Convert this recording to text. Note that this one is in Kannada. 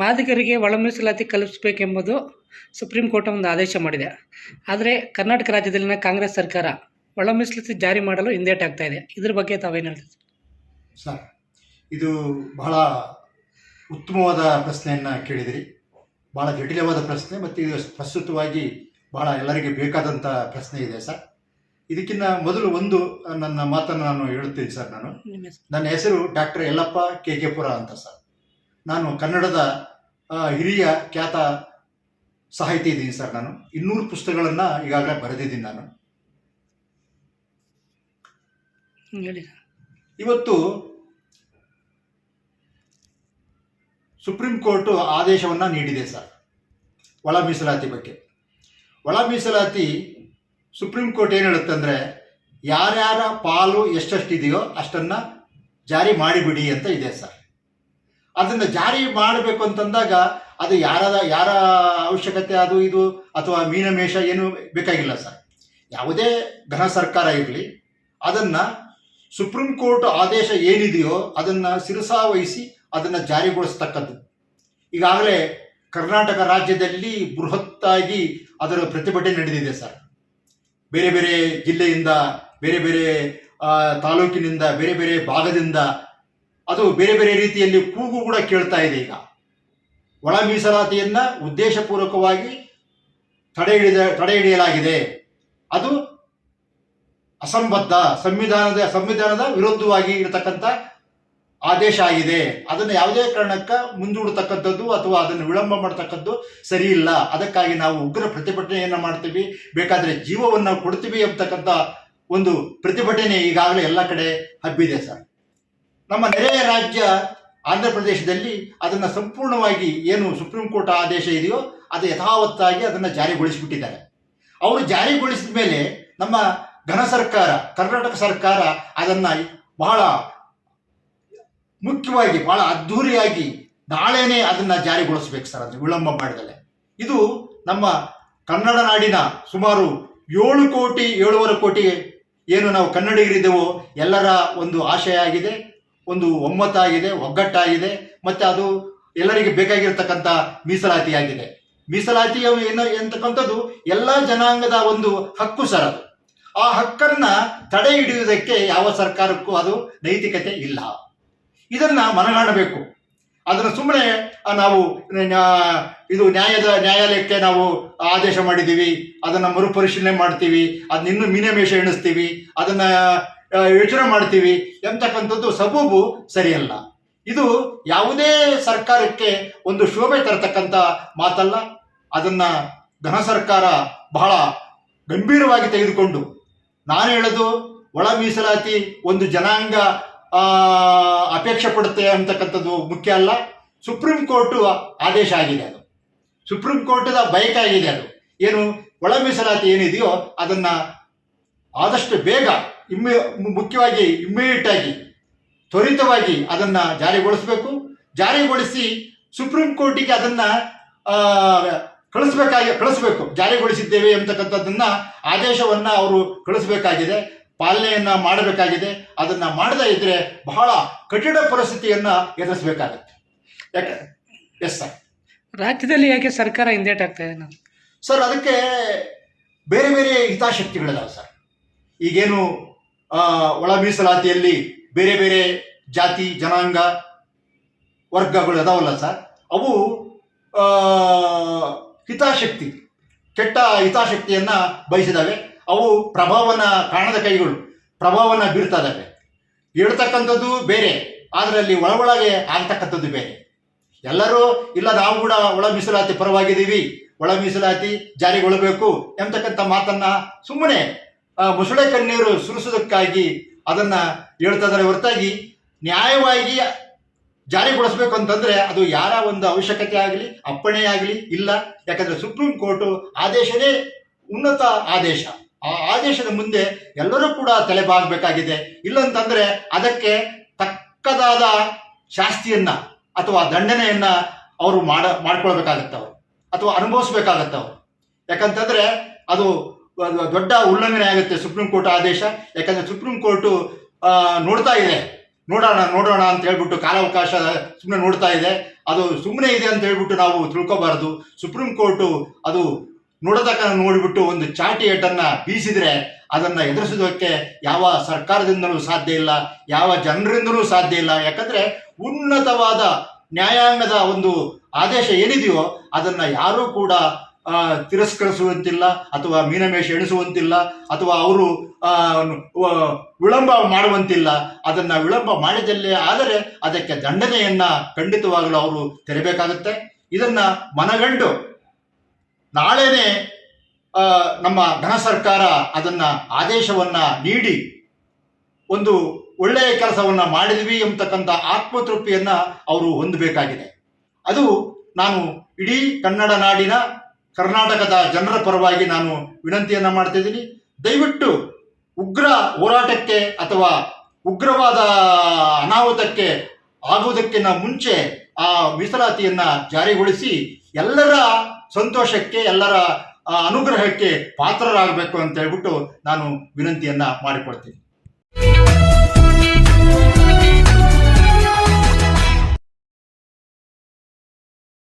ಯಾದಗಿರಿಗೆ ಒಳ ಮೀಸಲಾತಿ ಕಲ್ಪಿಸಬೇಕೆಂಬುದು ಸುಪ್ರೀಂ ಕೋರ್ಟ್ ಒಂದು ಆದೇಶ ಮಾಡಿದೆ. ಆದರೆ ಕರ್ನಾಟಕ ರಾಜ್ಯದಲ್ಲಿನ ಕಾಂಗ್ರೆಸ್ ಸರ್ಕಾರ ಒಳ ಮೀಸಲಾತಿ ಜಾರಿ ಮಾಡಲು ಹಿಂದೇಟಾಗ್ತಾ ಇದೆ. ಇದ್ರ ಬಗ್ಗೆ ತಾವೇನು ಹೇಳ್ತೀವಿ ಸರ್ ಇದು ಬಹಳ ಉತ್ತಮವಾದ ಪ್ರಶ್ನೆಯನ್ನು ಕೇಳಿದಿರಿ. ಬಹಳ ಜಟಿಲವಾದ ಪ್ರಶ್ನೆ ಮತ್ತು ಇದು ಪ್ರಸ್ತುತವಾಗಿ ಬಹಳ ಎಲ್ಲರಿಗೆ ಬೇಕಾದಂಥ ಪ್ರಶ್ನೆ ಇದೆ ಸರ್. ಇದಕ್ಕಿಂತ ಮೊದಲು ಒಂದು ನನ್ನ ಮಾತನ್ನು ನಾನು ಹೇಳುತ್ತೇನೆ ಸರ್ ನಾನು. ನನ್ನ ಹೆಸರು ಡಾಕ್ಟರ್ ಯಲ್ಲಪ್ಪ ಕೆ ಕೆ ಪುರ ಅಂತ ಸರ್. ನಾನು ಕನ್ನಡದ ಹಿರಿಯ ಖ್ಯಾತ ಸಾಹಿತಿ ಇದ್ದೀನಿ ಸರ್ ನಾನು. ಇನ್ನೂರು ಪುಸ್ತಕಗಳನ್ನು ಈಗಾಗಲೇ ಬರೆದಿದ್ದೀನಿ ನಾನು. ಇವತ್ತು ಸುಪ್ರೀಂ ಕೋರ್ಟು ಆದೇಶವನ್ನು ನೀಡಿದೆ ಸರ್ ಒಳ ಮೀಸಲಾತಿ ಬಗ್ಗೆ. ಒಳ ಮೀಸಲಾತಿ ಸುಪ್ರೀಂ ಕೋರ್ಟ್ ಏನು ಹೇಳುತ್ತೆ ಅಂದರೆ ಯಾರ್ಯಾರ ಪಾಲು ಎಷ್ಟೆಷ್ಟಿದೆಯೋ ಅಷ್ಟನ್ನು ಜಾರಿ ಮಾಡಿಬಿಡಿ ಅಂತ ಇದೆ ಸರ್. ಅದನ್ನು ಜಾರಿ ಮಾಡಬೇಕು ಅಂತಂದಾಗ ಅದು ಯಾರದ, ಯಾರ ಅವಶ್ಯಕತೆ ಅದು ಇದು ಅಥವಾ ಮೀನಮೇಷ ಏನು ಬೇಕಾಗಿಲ್ಲ ಸರ್. ಯಾವುದೇ ಘನ ಸರ್ಕಾರ ಇರಲಿ, ಅದನ್ನು ಸುಪ್ರೀಂ ಕೋರ್ಟ್ ಆದೇಶ ಏನಿದೆಯೋ ಅದನ್ನು ಶಿರಸಾವಹಿಸಿ ಅದನ್ನು ಜಾರಿಗೊಳಿಸ್ತಕ್ಕದ್ದು. ಈಗಾಗಲೇ ಕರ್ನಾಟಕ ರಾಜ್ಯದಲ್ಲಿ ಬೃಹತ್ತಾಗಿ ಅದರ ಪ್ರತಿಭಟನೆ ನಡೆದಿದೆ ಸರ್. ಬೇರೆ ಬೇರೆ ಜಿಲ್ಲೆಯಿಂದ, ಬೇರೆ ಬೇರೆ ತಾಲೂಕಿನಿಂದ, ಬೇರೆ ಬೇರೆ ಭಾಗದಿಂದ ಅದು ಬೇರೆ ಬೇರೆ ರೀತಿಯಲ್ಲಿ ಕೂಗು ಕೂಡ ಕೇಳ್ತಾ ಇದೆ ಈಗ. ಒಳ ಮೀಸಲಾತಿಯನ್ನ ಉದ್ದೇಶಪೂರ್ವಕವಾಗಿ ತಡೆ ಹಿಡಿದ, ತಡೆ ಹಿಡಿಯಲಾಗಿದೆ. ಅದು ಅಸಂಬದ್ಧ, ಸಂವಿಧಾನದ ಸಂವಿಧಾನದ ವಿರುದ್ಧವಾಗಿ ಇರತಕ್ಕಂಥ ಆದೇಶ ಆಗಿದೆ. ಅದನ್ನು ಯಾವುದೇ ಕಾರಣಕ್ಕ ಮುಂದೂಡತಕ್ಕಂಥದ್ದು ಅಥವಾ ಅದನ್ನು ವಿಳಂಬ ಮಾಡತಕ್ಕದ್ದು ಸರಿ ಇಲ್ಲ. ಅದಕ್ಕಾಗಿ ನಾವು ಉಗ್ರ ಪ್ರತಿಭಟನೆಯನ್ನು ಮಾಡ್ತೀವಿ. ಬೇಕಾದರೆ ಜೀವವನ್ನು ಕೊಡ್ತೀವಿ ಅಂತಕ್ಕಂಥ ಒಂದು ಪ್ರತಿಭಟನೆ ಈಗಾಗಲೇ ಎಲ್ಲ ಕಡೆ ಹಬ್ಬಿದೆ ಸರ್. ನಮ್ಮ ನೆರೆಯ ರಾಜ್ಯ ಆಂಧ್ರ ಪ್ರದೇಶದಲ್ಲಿ ಅದನ್ನು ಸಂಪೂರ್ಣವಾಗಿ ಏನು ಸುಪ್ರೀಂ ಕೋರ್ಟ್ ಆದೇಶ ಇದೆಯೋ ಅದು ಯಥಾವತ್ತಾಗಿ ಅದನ್ನು ಜಾರಿಗೊಳಿಸಿಬಿಟ್ಟಿದ್ದಾರೆ. ಅವರು ಜಾರಿಗೊಳಿಸಿದ ಮೇಲೆ ನಮ್ಮ ಘನ ಸರ್ಕಾರ, ಕರ್ನಾಟಕ ಸರ್ಕಾರ ಅದನ್ನು ಬಹಳ ಮುಖ್ಯವಾಗಿ, ಬಹಳ ಅದ್ಧೂರಿಯಾಗಿ ನಾಳೆನೇ ಅದನ್ನು ಜಾರಿಗೊಳಿಸ್ಬೇಕು ಸರ್ ಅದು ವಿಳಂಬ ಮಾಡಿದಲೆ ಇದು ನಮ್ಮ ಕನ್ನಡ ನಾಡಿನ ಸುಮಾರು ಏಳು ಕೋಟಿ, ಏಳುವರೆ ಕೋಟಿ ಏನು ನಾವು ಕನ್ನಡಿಗರಿದ್ದೆವೋ ಎಲ್ಲರ ಒಂದು ಆಶಯ ಆಗಿದೆ. ಒಂದು ಒಮ್ಮತ್ತಾಗಿದೆ, ಒಗ್ಗಟ್ಟಾಗಿದೆ, ಮತ್ತು ಅದು ಎಲ್ಲರಿಗೆ ಬೇಕಾಗಿರ್ತಕ್ಕಂಥ ಮೀಸಲಾತಿ ಆಗಿದೆ ಮೀಸಲಾತಿ ಏನು ಎಂತಕ್ಕಂಥದ್ದು ಎಲ್ಲ ಜನಾಂಗದ ಒಂದು ಹಕ್ಕು ಸರ್ ಅದು. ಆ ಹಕ್ಕನ್ನ ತಡೆ ಹಿಡಿಯುವುದಕ್ಕೆ ಯಾವ ಸರ್ಕಾರಕ್ಕೂ ಅದು ನೈತಿಕತೆ ಇಲ್ಲ. ಇದನ್ನ ಮನಗಾಣಬೇಕು. ಅದನ್ನು ಸುಮ್ಮನೆ ನಾವು ಇದು ನ್ಯಾಯದ, ನ್ಯಾಯಾಲಯಕ್ಕೆ ನಾವು ಆದೇಶ ಮಾಡಿದ್ದೀವಿ, ಅದನ್ನು ಮರುಪರಿಶೀಲನೆ ಮಾಡ್ತೀವಿ ಅದನ್ನ ಇನ್ನೂ ಮೀನಮೇಷ ಎಣಿಸ್ತೀವಿ, ಅದನ್ನು ಯೋಚನೆ ಮಾಡ್ತೀವಿ, ಎಂತಕ್ಕಂಥದ್ದು ಸಬೂಬು ಸರಿಯಲ್ಲ. ಇದು ಯಾವುದೇ ಸರ್ಕಾರಕ್ಕೆ ಒಂದು ಶೋಭೆ ತರತಕ್ಕಂಥ ಮಾತಲ್ಲ. ಅದನ್ನು ಘನ ಸರ್ಕಾರ ಬಹಳ ಗಂಭೀರವಾಗಿ ತೆಗೆದುಕೊಂಡು, ನಾನು ಹೇಳೋದು ಒಳ ಮೀಸಲಾತಿ ಒಂದು ಜನಾಂಗ ಅಪೇಕ್ಷೆ ಪಡುತ್ತೆ ಅಂತಕ್ಕಂಥದ್ದು ಮುಖ್ಯ ಅಲ್ಲ. ಸುಪ್ರೀಂ ಕೋರ್ಟ್ ಆದೇಶ ಆಗಿದೆ ಅದು. ಸುಪ್ರೀಂ ಕೋರ್ಟದ ಬೈಕ್ ಆಗಿದೆ ಅದು. ಏನು ಒಳ ಮೀಸಲಾತಿ ಏನಿದೆಯೋ ಅದನ್ನ ಆದಷ್ಟು ಬೇಗ, ಇಮ್ಮಿ, ಮುಖ್ಯವಾಗಿ ಇಮ್ಮಿಡಿಯೇಟ್ ಆಗಿ, ತ್ವರಿತವಾಗಿ ಅದನ್ನ ಜಾರಿಗೊಳಿಸಬೇಕು. ಜಾರಿಗೊಳಿಸಿ ಸುಪ್ರೀಂ ಕೋರ್ಟಿಗೆ ಅದನ್ನ ಕಳಿಸ್ಬೇಕಾಗಿ, ಕಳಿಸ್ಬೇಕು. ಜಾರಿಗೊಳಿಸಿದ್ದೇವೆ ಅಂತಕ್ಕಂಥದ್ದನ್ನ ಆದೇಶವನ್ನ ಅವರು ಕಳಿಸ್ಬೇಕಾಗಿದೆ. ಪಾಲನೆಯನ್ನ ಮಾಡಬೇಕಾಗಿದೆ. ಅದನ್ನ ಮಾಡದೇ ಇದ್ರೆ ಬಹಳ ಕಠಿಣ ಪರಿಸ್ಥಿತಿಯನ್ನ ಎದುರಿಸಬೇಕಾಗುತ್ತೆ. ಯಾಕೆ? ಎಸ್ ಸರ್ ರಾಜ್ಯದಲ್ಲಿ ಯಾಕೆ ಸರ್ಕಾರ ಹಿಂದೇಟಾಗ್ತಾ ಇದೆ ನಾವು ಸರ್ ಅದಕ್ಕೆ ಬೇರೆ ಬೇರೆ ಹಿತಾಶಕ್ತಿಗಳಿದಾವೆ ಸರ್ ಈಗೇನು ಒಳ ಮೀಸಲಾತಿಯಲ್ಲಿ ಬೇರೆ ಬೇರೆ ಜಾತಿ ಜನಾಂಗ ವರ್ಗಗಳು ಅದಾವಲ್ಲ ಸರ್ ಅವು ಹಿತಾಶಕ್ತಿ ಹಿತಾಸಕ್ತಿ ಕೆಟ್ಟ ಹಿತಾಸಕ್ತಿಯನ್ನ ಬಯಸಿದಾವೆ. ಅವು ಪ್ರಭಾವನ ಕಾಣದ ಕೈಗಳು, ಪ್ರಭಾವನ ಬೀರ್ತಾ ಇದಾವೆ ಹೇಳ್ತಕ್ಕಂಥದ್ದು ಬೇರೆ ಅದರಲ್ಲಿ ಒಳ ಒಳಗೆ ಆಗ್ತಕ್ಕಂಥದ್ದು ಬೇರೆ. ಎಲ್ಲರೂ ಇಲ್ಲ ನಾವು ಕೂಡ ಒಳ ಮೀಸಲಾತಿ ಪರವಾಗಿದ್ದೀವಿ, ಒಳ ಮೀಸಲಾತಿ ಜಾರಿಗೊಳ್ಳಬೇಕು ಎಂಬತಕ್ಕಂಥ ಮಾತನ್ನ ಸುಮ್ಮನೆ ಮುಸುಳೆ ಕಣ್ಣೀರು ಸುರಿಸೋದಕ್ಕಾಗಿ ಅದನ್ನ ಹೇಳ್ತಾ ಹೊರತಾಗಿ ನ್ಯಾಯವಾಗಿ ಜಾರಿಗೊಳಿಸ್ಬೇಕು ಅಂತಂದ್ರೆ ಅದು ಯಾರ ಒಂದು ಅವಶ್ಯಕತೆ ಆಗಲಿ, ಅಪ್ಪಣೆ ಆಗಲಿ ಇಲ್ಲ. ಯಾಕಂದ್ರೆ ಸುಪ್ರೀಂ ಕೋರ್ಟು ಆದೇಶನೇ ಉನ್ನತ ಆದೇಶ. ಆ ಆದೇಶದ ಮುಂದೆ ಎಲ್ಲರೂ ಕೂಡ ತಲೆಬಾಗಬೇಕಾಗಿದೆ. ಇಲ್ಲಂತಂದ್ರೆ ಅದಕ್ಕೆ ತಕ್ಕದಾದ ಶಾಸ್ತಿಯನ್ನ ಅಥವಾ ದಂಡನೆಯನ್ನ ಅವರು ಮಾಡ ಮಾಡ್ಕೊಳ್ಬೇಕಾಗತ್ತವ ಅಥವಾ ಅನುಭವಿಸ್ಬೇಕಾಗತ್ತವ ಯಾಕಂತಂದ್ರೆ ಅದು ದೊಡ್ಡ ಉಲ್ಲಂಘನೆ ಆಗುತ್ತೆ ಸುಪ್ರೀಂ ಕೋರ್ಟ್ ಆದೇಶ. ಯಾಕಂದ್ರೆ ಸುಪ್ರೀಂ ಕೋರ್ಟು ನೋಡ್ತಾ ಇದೆ. ನೋಡೋಣ ನೋಡೋಣ ಅಂತ ಹೇಳ್ಬಿಟ್ಟು ಕಾಲಾವಕಾಶ ಸುಮ್ಮನೆ ನೋಡ್ತಾ ಇದೆ. ಅದು ಸುಮ್ಮನೆ ಇದೆ ಅಂತ ಹೇಳ್ಬಿಟ್ಟು ನಾವು ತಿಳ್ಕೋಬಾರ್ದು. ಸುಪ್ರೀಂ ಕೋರ್ಟು ಅದು ನೋಡತಕ್ಕ ನೋಡಿಬಿಟ್ಟು ಒಂದು ಚಾಟಿ ಏಟನ್ನ ಬೀಸಿದ್ರೆ ಅದನ್ನ ಎದುರಿಸೋದಕ್ಕೆ ಯಾವ ಸರ್ಕಾರದಿಂದಲೂ ಸಾಧ್ಯ ಇಲ್ಲ, ಯಾವ ಜನರಿಂದಲೂ ಸಾಧ್ಯ ಇಲ್ಲ. ಯಾಕಂದ್ರೆ ಉನ್ನತವಾದ ನ್ಯಾಯಾಂಗದ ಒಂದು ಆದೇಶ ಏನಿದೆಯೋ ಅದನ್ನ ಯಾರೂ ಕೂಡ ತಿರಸ್ಕರಿಸುವಂತಿಲ್ಲ ಅಥವಾ ಮೀನಮೇಷ ಎಣಿಸುವಂತಿಲ್ಲ ಅಥವಾ ಅವರು ವಿಳಂಬ ಮಾಡುವಂತಿಲ್ಲ. ಅದನ್ನ ವಿಳಂಬ ಮಾಡಿದಲ್ಲಿ ಆದರೆ ಅದಕ್ಕೆ ದಂಡನೆಯನ್ನ ಖಂಡಿತವಾಗಲು ಅವರು ತೆರಬೇಕಾಗುತ್ತೆ. ಇದನ್ನ ಮನಗಂಡು ನಾಳೆನೆ ನಮ್ಮ ಘನ ಸರ್ಕಾರ ಅದನ್ನ ಆದೇಶವನ್ನ ನೀಡಿ ಒಂದು ಒಳ್ಳೆಯ ಕೆಲಸವನ್ನ ಮಾಡಿದ್ವಿ ಎಂಬತಕ್ಕಂಥ ಆತ್ಮತೃಪ್ತಿಯನ್ನ ಅವರು ಹೊಂದಬೇಕಾಗಿದೆ. ಅದು ನಾನು ಇಡೀ ಕನ್ನಡ ನಾಡಿನ, ಕರ್ನಾಟಕದ ಜನರ ಪರವಾಗಿ ನಾನು ವಿನಂತಿಯನ್ನ ಮಾಡ್ತಿದ್ದೀನಿ. ದಯವಿಟ್ಟು ಉಗ್ರ ಹೋರಾಟಕ್ಕೆ ಅಥವಾ ಉಗ್ರವಾದ ಅನಾಹುತಕ್ಕೆ ಆಗುವುದಕ್ಕಿಂತ ಮುಂಚೆ ಆ ಮೀಸಲಾತಿಯನ್ನ ಜಾರಿಗೊಳಿಸಿ ಎಲ್ಲರ ಸಂತೋಷಕ್ಕೆ ಎಲ್ಲರ ಅನುಗ್ರಹಕ್ಕೆ ಪಾತ್ರರಾಗಬೇಕು ಅಂತ ಹೇಳ್ಬಿಟ್ಟು ನಾನು ವಿನಂತಿಯನ್ನ ಮಾಡಿಕೊಳ್ತೀನಿ